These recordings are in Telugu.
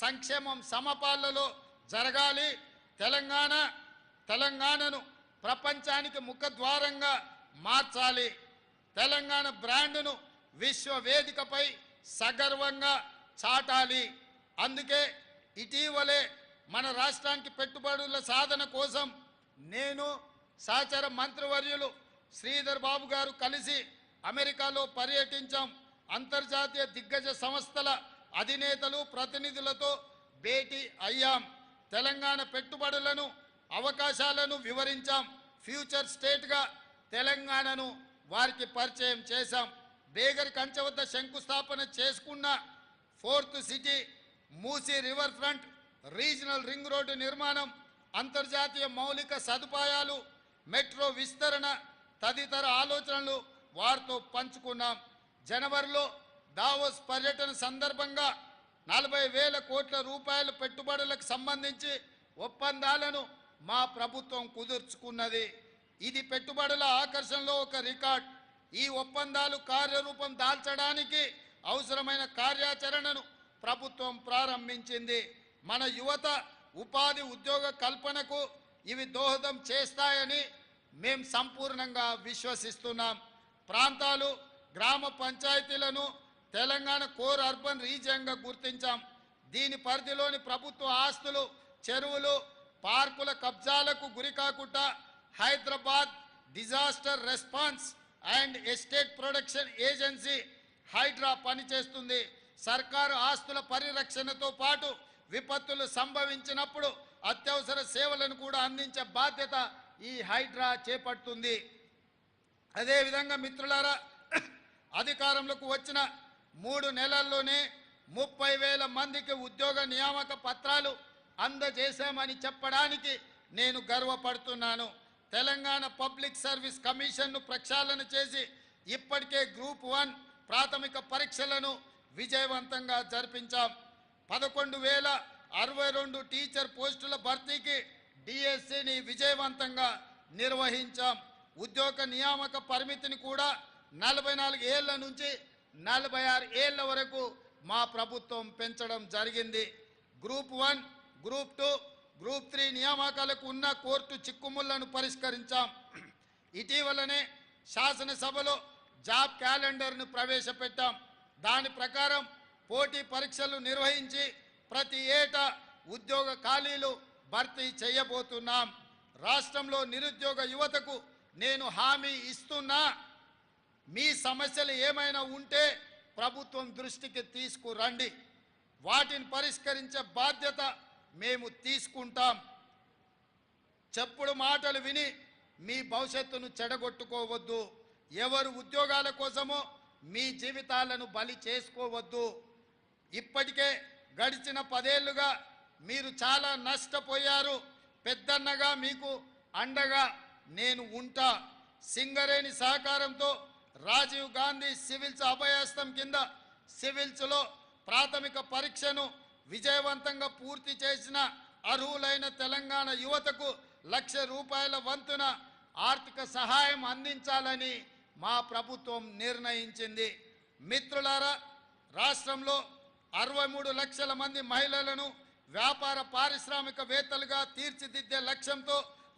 సంక్షేమం సమపాలలో జరగాలి. తెలంగాణ తెలంగాణను ప్రపంచానికి ముఖద్వారంగా మార్చాలి. తెలంగాణ బ్రాండ్ను విశ్వ వేదికపై సగర్వంగా చాటాలి. అందుకే ఇటీవలే మన రాష్ట్రానికి పెట్టుబడుల సాధన కోసం నేను సహచర మంత్రివర్యులు శ్రీధర్ బాబు గారు కలిసి అమెరికాలో పర్యటించాం. అంతర్జాతీయ దిగ్గజ సంస్థల అధినేతలు ప్రతినిధులతో భేటీ అయ్యాం. తెలంగాణ పెట్టుబడులను అవకాశాలను వివరించాం. ఫ్యూచర్ స్టేట్గా తెలంగాణను వారికి పరిచయం చేశాం. బేగర్ కంచె వద్ద శంకుస్థాపన చేసుకున్న fourth city Musi river front regional ring road నిర్మాణం అంతర్జాతీయ మౌలిక సదుపాయాలు మెట్రో విస్తరణ తదితర ఆలోచనలు వారితో పంచుకున్నాం. జనవరిలో దావోస్ పర్యటన సందర్భంగా నలభై వేల కోట్ల రూపాయల పెట్టుబడులకు సంబంధించి ఒప్పందాలను మా ప్రభుత్వం కుదుర్చుకున్నది. ఇది పెట్టుబడుల ఆకర్షణలో ఒక రికార్డ్. ఈ ఒప్పందాలు కార్యరూపం దాల్చడానికి అవసరమైన కార్యాచరణను ప్రభుత్వం ప్రారంభించింది. మన యువత ఉపాధి ఉద్యోగ కల్పనకు ఇవి దోహదం చేస్తాయని మేం సంపూర్ణంగా విశ్వసిస్తున్నాం. ప్రాంతాలు గ్రామ పంచాయతీలను తెలంగాణ కోర్ అర్బన్ రీజియన్గా గుర్తించాం. దీని పరిధిలోని ప్రభుత్వ ఆస్తులు చెరువులు పార్కుల కబ్జాలకు గురికాకుండా Hyderabad disaster response and estate production agency HYDRAA పనిచేస్తుంది. సర్కారు ఆస్తుల పరిరక్షణతో పాటు విపత్తులు సంభవించినప్పుడు అత్యవసర సేవలను కూడా అందించే బాధ్యత ఈ హైడ్రా చేపడుతుంది. అదేవిధంగా మిత్రులారా అధికారంలోకి వచ్చిన మూడు నెలల్లోనే ముప్పై వేల మందికి ఉద్యోగ నియామక పత్రాలు అందజేశామని చెప్పడానికి నేను గర్వపడుతున్నాను. తెలంగాణ పబ్లిక్ సర్వీస్ కమిషన్ను ప్రక్షాళన చేసి ఇప్పటికే గ్రూప్ వన్ ప్రాథమిక పరీక్షలను విజయవంతంగా జరిపించాం. పదకొండు వేల అరవై రెండు టీచర్ పోస్టుల భర్తీకి డిఎస్సిని విజయవంతంగా నిర్వహించాం. ఉద్యోగ నియామక పరిమితిని కూడా నలభై నాలుగు ఏళ్ళ నుంచి నలభై ఆరు ఏళ్ళ వరకు మా ప్రభుత్వం పెంచడం జరిగింది. Group one group two group three నియామకాలకు ఉన్న కోర్టు చిక్కుముళ్ళను పరిష్కరించాం. ఇటీవలనే శాసనసభలో జాబ్ క్యాలెండర్ను ప్రవేశపెట్టాం. దాని ప్రకారం పోటీ పరీక్షలు నిర్వహించి ప్రతి ఏటా ఉద్యోగ ఖాళీలు భర్తీ చేయబోతున్నాం. రాష్ట్రంలో నిరుద్యోగ యువతకు నేను హామీ ఇస్తున్నా. మీ సమస్యలు ఏమైనా ఉంటే ప్రభుత్వం దృష్టికి తీసుకురండి. వాటిని పరిష్కరించే బాధ్యత మేము తీసుకుంటాం. చెప్పుడు మాటలు విని మీ భవిష్యత్తును చెడగొట్టుకోవద్దు. ఎవరు ఉద్యోగాల కోసమో మీ జీవితాలను బలి చేసుకోవద్దు. ఇప్పటికే గడిచిన పదేళ్ళుగా మీరు చాలా నష్టపోయారు. పెద్దన్నగా మీకు అండగా నేను ఉంటా. సింగరేణి సహకారంతో రాజీవ్ గాంధీ సివిల్స్ అభయాస్తం కింద సివిల్స్లో ప్రాథమిక పరీక్షను విజయవంతంగా పూర్తి చేసిన అర్హులైన తెలంగాణ యువతకు లక్ష రూపాయల వంతున ఆర్థిక సహాయం అందించాలని మా ప్రభుత్వం నిర్ణయించింది. మిత్రులారా రాష్ట్రంలో అరవై మూడు లక్షల మంది మహిళలను వ్యాపార పారిశ్రామికవేత్తలుగా తీర్చిదిద్దే లక్ష్యంతో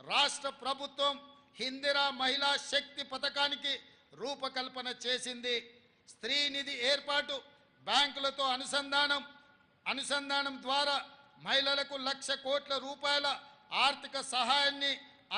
రాష్ట్ర ప్రభుత్వం హిందిరా మహిళా శక్తి పథకానికి రూపకల్పన చేసింది. స్త్రీ నిధి ఏర్పాటు బ్యాంకులతో అనుసంధానం అనుసంధానం ద్వారా మహిళలకు లక్ష కోట్ల రూపాయల ఆర్థిక సహాయాన్ని